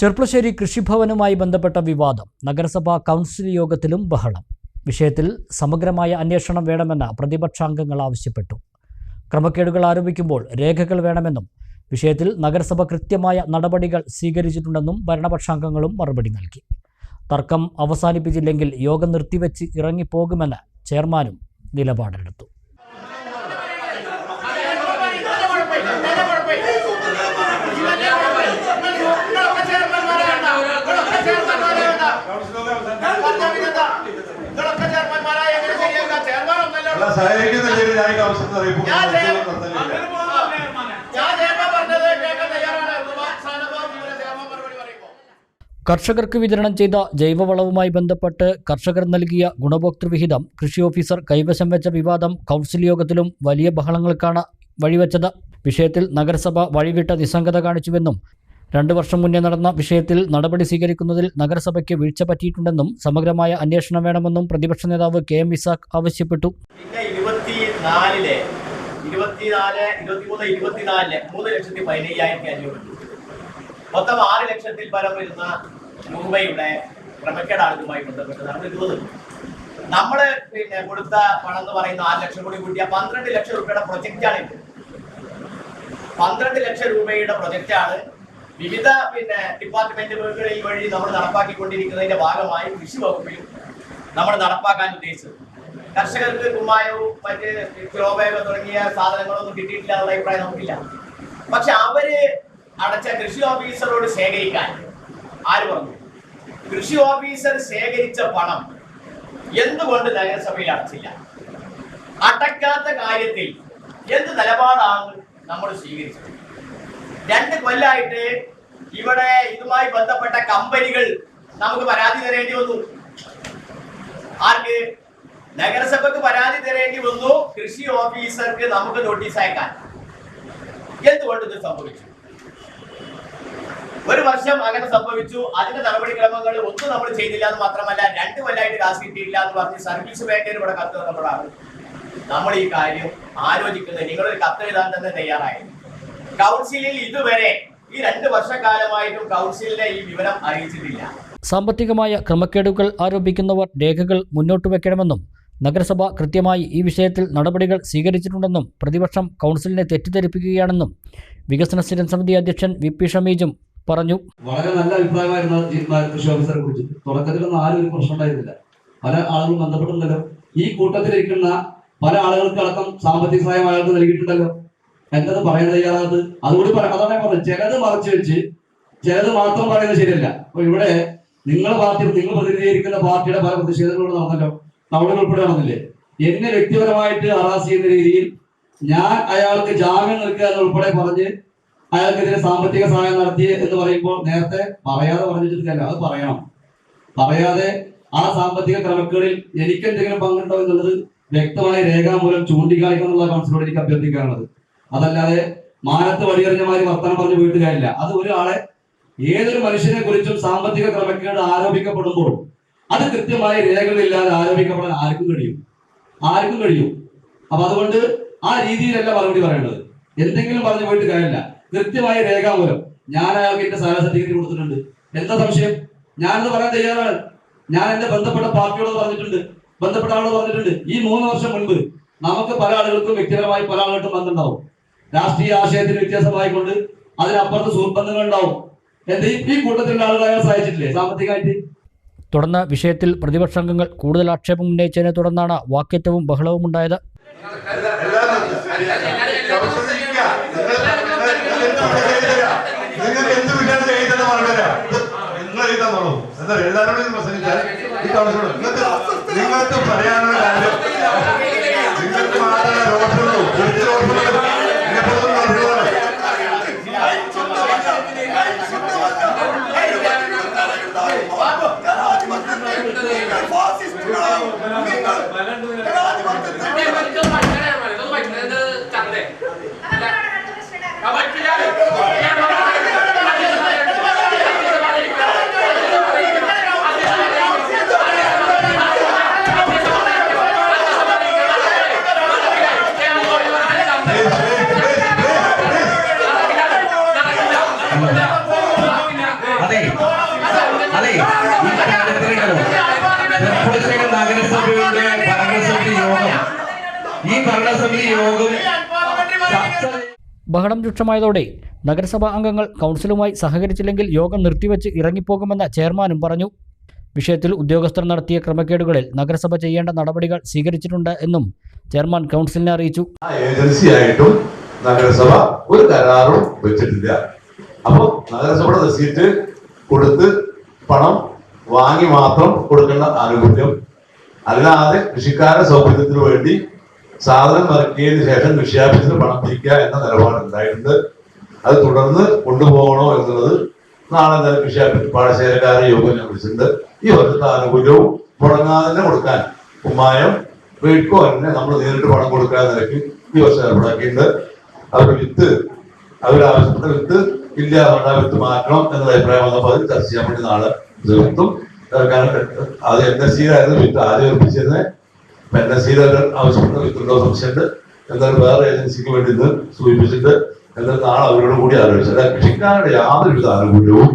ചെർപ്പളശ്ശേരി കൃഷിഭവനുമായി ബന്ധപ്പെട്ട വിവാദം. നഗരസഭാ കൗൺസിൽ യോഗത്തിലും ബഹളം. വിഷയത്തിൽ സമഗ്രമായ അന്വേഷണം വേണമെന്ന് പ്രതിപക്ഷാംഗങ്ങൾ ആവശ്യപ്പെട്ടു. ക്രമക്കേടുകൾ ആരോപിക്കുമ്പോൾ രേഖകൾ വേണമെന്നും വിഷയത്തിൽ നഗരസഭ കൃത്യമായ നടപടികൾ സ്വീകരിച്ചിട്ടുണ്ടെന്നും ഭരണപക്ഷാംഗങ്ങളും മറുപടി നൽകി. തർക്കം അവസാനിപ്പിച്ചില്ലെങ്കിൽ യോഗം നിർത്തിവെച്ച് ഇറങ്ങിപ്പോകുമെന്ന് ചെയർമാനും നിലപാടെടുത്തു അല്ല, സഹകരിക്കുന്ന ശരി ഞാൻ ഈ അവസരത്തിൽ അറിയിപ്പ് ഞാൻ ചെയ്യാം. നിർത്തലില്ല. ഞാൻ ചേട്ടൻ പറഞ്ഞത് കേൾക്കാൻ തയ്യാറാണ് സാനഭാവ് കർഷകർക്ക് വിതരണം ചെയ്ത ജൈവവളവുമായി ബന്ധപ്പെട്ട് കർഷകർ നൽകിയ ഗുണഭോക്തൃ വിഹിതം കൃഷി ഓഫീസർ കൈവശം വെച്ച വിവാദം കൗൺസിൽ യോഗത്തിലും വലിയ ബഹളങ്ങൾക്കാണ് വഴിവെച്ചത്. വിഷയത്തിൽ നഗരസഭ വഴിവിട്ട നിസ്സംഗത കാണിച്ചുവെന്നും രണ്ടു വർഷം മുന്നേ നടന്ന വിഷയത്തിൽ നടപടി സ്വീകരിക്കുന്നതിൽ നഗരസഭയ്ക്ക് വീഴ്ച പറ്റിയിട്ടുണ്ടെന്നും സമഗ്രമായ അന്വേഷണം വേണമെന്നും പ്രതിപക്ഷ നേതാവ് കെ എം ഇസാഖ് ആവശ്യപ്പെട്ടു. ഇരുപത്തിനാലിലെ ഇരുപത്തിനാല് ഇരുപത്തിമൂന്ന് ഇരുപത്തിനാലിൽ മൂന്ന് ലക്ഷത്തി പതിനയ്യായിരത്തി അഞ്ഞൂറ് മൊത്തം ആറ് ലക്ഷത്തിൽ പരം വരുന്ന രൂപയുടെ ബന്ധപ്പെട്ട് നടന്നിരുന്നത് നമ്മൾ പിന്നെ കൊടുത്ത പണം എന്ന് പറയുന്ന ആറ് ലക്ഷം കൂടി കൂട്ടിയ പന്ത്രണ്ട് ലക്ഷം രൂപയുടെ പ്രൊജക്റ്റാണ് ഇത്. പന്ത്രണ്ട് ലക്ഷം രൂപയുടെ പ്രൊജക്റ്റാണ് വിവിധ പിന്നെ ഡിപ്പാർട്ട്മെന്റുകളിൽ വഴി നമ്മൾ നടപ്പാക്കിക്കൊണ്ടിരിക്കുന്നതിന്റെ ഭാഗമായി കൃഷി വകുപ്പിലും നമ്മൾ നടപ്പാക്കാൻ ഉദ്ദേശിച്ചത്. കർഷകർക്ക് കുമ്മായവും മറ്റ് ക്രോബയോ തുടങ്ങിയ സാധനങ്ങളൊന്നും കിട്ടിയിട്ടില്ല എന്നുള്ള അഭിപ്രായം നമുക്കില്ല. പക്ഷെ അവർ അടച്ച കൃഷി ഓഫീസറോട് ശേഖരിക്കാൻ ആര് പറഞ്ഞു? കൃഷി ഓഫീസർ ശേഖരിച്ച പണം എന്തുകൊണ്ട് നഗരസഭയിൽ അടച്ചില്ല? അടക്കാത്ത കാര്യത്തിൽ എന്ത് നിലപാടാണ് നമ്മൾ സ്വീകരിച്ചത്? രണ്ട് കൊല്ലായിട്ട് ഇവിടെ ഇതുമായി ബന്ധപ്പെട്ട കമ്പനികൾ നമുക്ക് പരാതി തരേണ്ടി വന്നു. ആർക്ക്? നഗരസഭക്ക് പരാതി തരേണ്ടി വന്നു. കൃഷി ഓഫീസർക്ക് നമുക്ക് നോട്ടീസ് അയക്കാൻ. എന്തുകൊണ്ട് ഇത് സംഭവിച്ചു? ഒരു വർഷം അങ്ങനെ സംഭവിച്ചു. അതിന്റെ നടപടിക്രമങ്ങൾ ഒന്നും നമ്മൾ ചെയ്തില്ല എന്ന് മാത്രമല്ല രണ്ടു കൊല്ലായിട്ട് കാശ് കിട്ടിയില്ല എന്ന് പറഞ്ഞ് സർവീസ് ബാങ്കിന് ഇവിടെ കത്ത് തന്നപ്പോഴാണ് നമ്മൾ ഈ കാര്യം ആലോചിക്കുന്നത്. നിങ്ങളൊരു കത്ത് എഴുതാൻ തന്നെ തയ്യാറായി. കൗൺസിലിൽ ഇതുവരെ ഈ രണ്ട് വർഷക്കാലമായിട്ടും കൗൺസിലിനെ ഈ വിവരം അറിയിച്ചിട്ടില്ല. സാമ്പത്തികമായ ക്രമക്കേടുകൾ ആരോപിക്കുന്നവർ രേഖകൾ മുന്നോട്ട് വെക്കണമെന്നും നഗരസഭ കൃത്യമായി ഈ വിഷയത്തിൽ നടപടികൾ സ്വീകരിച്ചിട്ടുണ്ടെന്നും പ്രതിപക്ഷം കൗൺസിലിനെ തെറ്റിദ്ധരിപ്പിക്കുകയാണെന്നും വികസന സ്ഥിരം സമിതി അധ്യക്ഷൻ വി പി ഷമീജും പറഞ്ഞു. വളരെ നല്ല അഭിപ്രായമായിരുന്നു കൃഷി ഓഫീസറെ കുറിച്ച്. തുടക്കത്തിലൊന്നും ആരും ഒരു പ്രശ്നം ഉണ്ടായിരുന്നില്ല. പല ആളുകളും ബന്ധപ്പെട്ടുണ്ടല്ലോ ഈ കൂട്ടത്തിലിരിക്കുന്ന പല ആളുകൾക്ക് അടക്കം സാമ്പത്തിക സഹായം അയാൾക്ക് നൽകിയിട്ടുണ്ടല്ലോ. എന്തത് പറയാൻ തയ്യാറാകത്ത് അതുകൂടി പറയാം അതാണ് ഞാൻ പറഞ്ഞത്. ചിലത് മറച്ചു വെച്ച് ചിലത് മാത്രം പറയുന്നത് ശരിയല്ല. അപ്പൊ ഇവിടെ നിങ്ങളുടെ പാർട്ടി നിങ്ങൾ പ്രതിനിധീകരിക്കുന്ന പാർട്ടിയുടെ പല പ്രതിഷേധങ്ങളും നടന്നല്ലോ. നമ്മുടെ ഉൾപ്പെടെയാണെന്നില്ലേ എന്നെ വ്യക്തിപരമായിട്ട് അറാസ് ചെയ്യുന്ന രീതിയിൽ ഞാൻ അയാൾക്ക് ജാമ്യം നിൽക്കുക എന്നുൾപ്പെടെ പറഞ്ഞ് അയാൾക്കെതിരെ സാമ്പത്തിക സഹായം നടത്തി എന്ന് പറയുമ്പോൾ നേരത്തെ പറയാതെ പറഞ്ഞിട്ടില്ല അത് പറയണം. പറയാതെ ആ സാമ്പത്തിക ക്രമക്കേടിൽ എനിക്ക് എന്തെങ്കിലും പങ്കുണ്ടോ എന്നുള്ളത് വ്യക്തമായ രേഖാമൂലം ചൂണ്ടിക്കാണിക്കണം എന്നുള്ള കൗൺസിലോട് എനിക്ക് അഭ്യർത്ഥിക്കാനുള്ളത്. അതല്ലാതെ മാനത്ത് വഴിയറിഞ്ഞമാര് വർത്തമാനം പറഞ്ഞ് വീട്ടുകാരില്ല. അത് ഒരാളെ ഏതൊരു മനുഷ്യനെ കുറിച്ചും സാമ്പത്തിക ക്രമക്കേട് ആരോപിക്കപ്പെടുമ്പോൾ അത് കൃത്യമായി രേഖകളില്ലാതെ ആരോപിക്കപ്പെടാൻ ആർക്കും കഴിയും. ആർക്കും കഴിയും. അപ്പൊ അതുകൊണ്ട് ആ രീതിയിലല്ല മറുപടി പറയേണ്ടത്. എന്തെങ്കിലും പറഞ്ഞു പോയിട്ട് കാര്യമില്ല. കൃത്യമായ രേഖാമൂലം. ഞാൻ അയാൾക്ക് എന്റെ സഹായ സർട്ടിഫിക്കറ്റ് കൊടുത്തിട്ടുണ്ട്. എന്താ സംശയം? ഞാനത് പറയാൻ തയ്യാറാണ്. ഞാൻ എന്റെ ബന്ധപ്പെട്ട പാർട്ടിയോട് പറഞ്ഞിട്ടുണ്ട്. ബന്ധപ്പെട്ട ആളോട് പറഞ്ഞിട്ടുണ്ട്. ഈ മൂന്ന് വർഷം മുൻപ് നമുക്ക് പല ആളുകൾക്കും വ്യക്തിപരമായി പല ആളുകൾക്കും ബന്ധമുണ്ടാവും. രാഷ്ട്രീയ ആശയത്തിന് വ്യത്യാസമായിക്കൊണ്ട് അതിനപ്പുറത്ത് ബന്ധങ്ങൾ ഉണ്ടാവും എന്ത് ഈ കൂട്ടത്തിലുള്ള ആളുകൾ അയാൾ സഹായിച്ചിട്ടില്ലേ സാമ്പത്തികമായിട്ട്? തുടർന്ന് വിഷയത്തിൽ പ്രതിപക്ഷാംഗങ്ങൾ കൂടുതൽ ആക്ഷേപം ഉന്നയിച്ചതിനെ തുടർന്നാണ് വാക്കേറ്റവും ബഹളവും ഉണ്ടായത്. നിങ്ങൾക്ക് പറയാനുള്ള കാര്യം നിങ്ങൾക്ക് ഇതൊന്നും പഠിക്കാൻ ഇതൊന്നും പഠിക്കുന്നത് ചന്തേ പറ്റില്ല അതെ അതെ ഈ കാലത്തിലുണ്ടല്ലോ നഗരസഭയുടെ ഭരണസമിതി യോഗം ബഹളം രൂക്ഷമായതോടെ നഗരസഭാ അംഗങ്ങൾ കൗൺസിലുമായി സഹകരിച്ചില്ലെങ്കിൽ യോഗം നിർത്തിവെച്ച് ഇറങ്ങിപ്പോകുമെന്ന് ചെയർമാനും പറഞ്ഞു. വിഷയത്തിൽ ഉദ്യോഗസ്ഥർ നടത്തിയ ക്രമക്കേടുകളിൽ നഗരസഭ ചെയ്യേണ്ട നടപടികൾ സ്വീകരിച്ചിട്ടുണ്ട് എന്നും ചെയർമാൻ കൗൺസിലിനെ അറിയിച്ചു. ഏജൻസിയായിട്ടും നഗരസഭ ഒരു കരാറും വെച്ചിട്ടില്ല. അപ്പോൾ നഗരസഭയുടെ റെസീറ്റ് കൊടുത്ത് പണം വാങ്ങി മാത്രം കൊടുക്കേണ്ട ആനുകൂല്യം. അല്ലാതെ കൃഷിക്കാരുടെ സൗകര്യത്തിന് വേണ്ടി സാധനം ഇറക്കിയതിന് ശേഷം കൃഷിയാഫീസിന് പണം തിരിക്കുക എന്ന നിലപാട് ഉണ്ടായിട്ടുണ്ട് അത് തുടർന്ന് കൊണ്ടുപോകണോ എന്നുള്ളത് നാളെ എന്തായാലും കൃഷിയാഫീസ് പാടശേഖരക്കാരെ യോഗം ഞാൻ വിളിച്ചിട്ടുണ്ട്. ഈ വർഷത്തെ ആനുകൂല്യവും മുടങ്ങാതെ തന്നെ കൊടുക്കാൻ ഉമ്മായം വീട്ടിക്കോ തന്നെ നമ്മൾ നേരിട്ട് പണം കൊടുക്കാൻ നിലയ്ക്ക് ഈ വർഷം ഏർപ്പാക്കിയിട്ടുണ്ട് അവർ വിത്ത് അവരാവശ്യപ്പെട്ട വിത്ത് ഇല്ല അവരുടെ വിത്ത് മാറ്റണം എന്നുള്ള അഭിപ്രായം വന്നപ്പോൾ അത് ചർച്ച ചെയ്യാൻ വേണ്ടി നാളെ തീർത്തും അത് എൻ എസ് സിയിലായിരുന്നു വിത്ത് ആദ്യം ഏൽപ്പിച്ചിരുന്നത് എൻ എസ് വിത്തുണ്ടോ സംശയമുണ്ട്. എന്നാലും വേറെ ഏജൻസിക്ക് വേണ്ടി ഇന്ന് സൂചിപ്പിച്ചിട്ട് എന്നാൽ നാളെ അവരോട് കൂടി ആലോചിച്ചു. അല്ല കൃഷിക്കാരുടെ യാതൊരുവിധ ആനുകൂല്യവും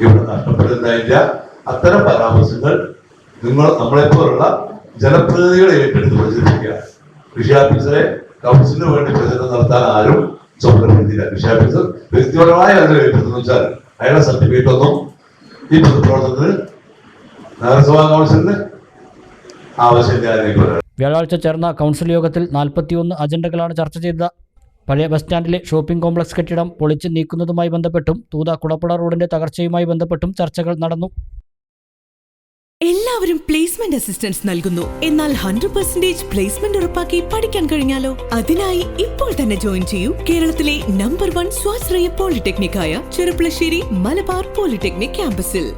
ഇവിടെ നഷ്ടപ്പെടുന്നില്ല അത്തരം പരാമർശങ്ങൾ നിങ്ങൾ നമ്മളെപ്പോലുള്ള ജനപ്രതിനിധികളെ ഏറ്റെടുത്ത് പ്രചരിപ്പിക്കുക കൃഷി ഓഫീസറെ കൗൺസിലിന് വേണ്ടി പ്രചരണം നടത്താൻ ആരും ചുമതലപ്പെടുത്തിയില്ല കൃഷി ഓഫീസർ വ്യക്തിപരമായ അതിൽ ഏറ്റെടുത്തെന്ന് വെച്ചാൽ അയാളുടെ സർട്ടിഫിക്കറ്റ് ഒന്നും ഈ പൊതുപ്രവർത്തനത്തിന് നഗരസഭാ കൗൺസിലിന് വ്യാഴാഴ്ച ചേർന്ന കൗൺസിൽ യോഗത്തിൽ നാൽപ്പത്തിയൊന്ന് അജണ്ടകളാണ് ചർച്ച ചെയ്തത് പഴയ ബസ് സ്റ്റാൻഡിലെ ഷോപ്പിംഗ് കോംപ്ലക്സ് കെട്ടിടം പൊളിച്ച് നീക്കുന്നതുമായി ബന്ധപ്പെട്ടും തൂത കുടപ്പുഴ റോഡിന്റെ തകർച്ചയുമായി ബന്ധപ്പെട്ടും ചർച്ചകൾ നടന്നു. എല്ലാവരും പ്ലേസ്മെന്റ് അസിസ്റ്റൻസ് നൽകുന്നു. എന്നാൽ ഹൺഡ്രഡ് പെർസെന്റേജ് പ്ലേസ്മെന്റ് ഉറപ്പാക്കി പഠിക്കാൻ കഴിഞ്ഞാലോ? അതിനായി ഇപ്പോൾ തന്നെ ജോയിൻ ചെയ്യൂ. കേരളത്തിലെ നമ്പർ വൺ സ്വാശ്രയ പോളിടെക്നിക് ആയ ചെറുപ്പളശ്ശേരി മലബാർ പോളിടെക്നിക് ക്യാമ്പസിൽ